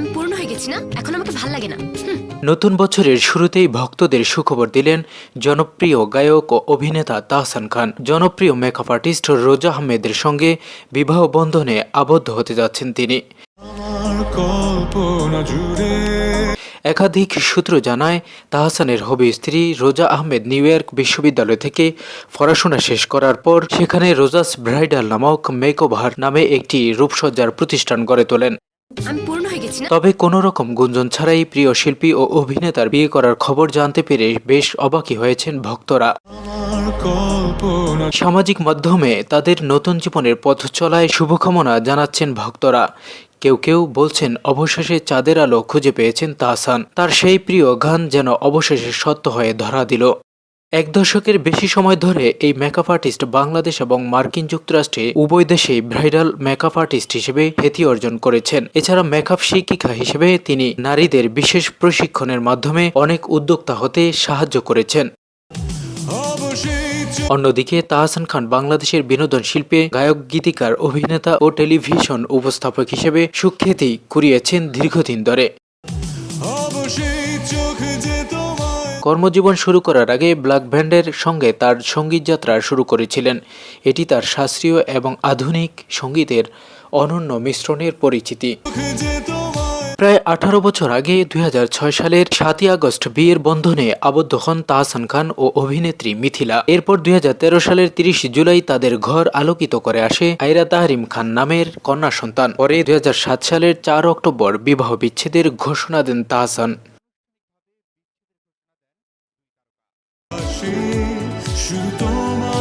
আমি পূর্ণ হয়ে গেছি না? এখন আমাকে ভালো লাগে না। নতুন বছরের শুরুতেই ভক্তদের সুখবর দিলেন জনপ্রিয় গায়ক ও অভিনেতা তাহসান খান। জনপ্রিয় মেকআপ আর্টিস্ট রোজা আহমেদের সঙ্গে বিবাহ বন্ধনে আবদ্ধ হতে যাচ্ছেন তিনি। একাধিক সূত্র জানায় তাহসানের হবি স্ত্রী রোজা আহমেদ নিউ ইয়র্ক বিশ্ববিদ্যালয় থেকে পড়াশোনা শেষ করার পর সেখানে রোজাস ব্রাইডাল নামক মেকওভার নামে একটি রূপসজ্জার প্রতিষ্ঠান গড়ে তোলেন। তবে কোনো রকম গুঞ্জন ছাড়াই প্রিয় শিল্পী ও অভিনেতার বিয়ে করার খবর জানতে পেরে বেশ অবাকই হয়েছেন ভক্তরা। সামাজিক মাধ্যমে তাদের নতুন জীবনের পথ চলায় শুভকামনা জানাচ্ছেন ভক্তরা। কেউ কেউ বলছেন, অবশেষে চাঁদের আলো খুঁজে পেয়েছেন তাহসান। তার সেই প্রিয় গান যেন অবশেষে সত্য হয়ে ধরা দিল। এক দশকের বেশি সময় ধরে এই মেকআপ আর্টিস্ট বাংলাদেশ এবং মার্কিন যুক্তরাষ্ট্রে উভয় দেশেই ব্রাইডাল মেকআপ আর্টিস্ট হিসেবে খ্যাতি অর্জন করেছেন। এছাড়া মেকআপ শিক্ষিকা হিসেবে তিনি নারীদের বিশেষ প্রশিক্ষণের মাধ্যমে অনেক উদ্যোক্তা হতে সাহায্য করেছেন। অন্যদিকে তাহসান খান বাংলাদেশের বিনোদন শিল্পে গায়ক গীতিকার অভিনেতা ও টেলিভিশন উপস্থাপক হিসেবে সুখ্যাতি কুড়িয়েছেন দীর্ঘদিন ধরে। কর্মজীবন শুরু করার আগে ব্ল্যাক ব্যান্ডের সঙ্গে তার সংগীত যাত্রা শুরু করেছিলেন। এটি তার শাস্ত্রীয় এবং আধুনিক সঙ্গীতের অনন্য মিশ্রণের পরিচিতি। প্রায় আঠারো বছর আগে দুই হাজার ছয় সালের সাতই আগস্ট বিয়ের বন্ধনে আবদ্ধ হন তাহসান খান ও অভিনেত্রী মিথিলা। এরপর দুই হাজার তেরো সালের তিরিশ জুলাই তাদের ঘর আলোকিত করে আসে আইরা তাহরিম খান নামের কন্যা সন্তান। পরে দুই হাজার সাত সালের চার অক্টোবর বিবাহ বিচ্ছেদের ঘোষণা দেন তাহসান। Чудома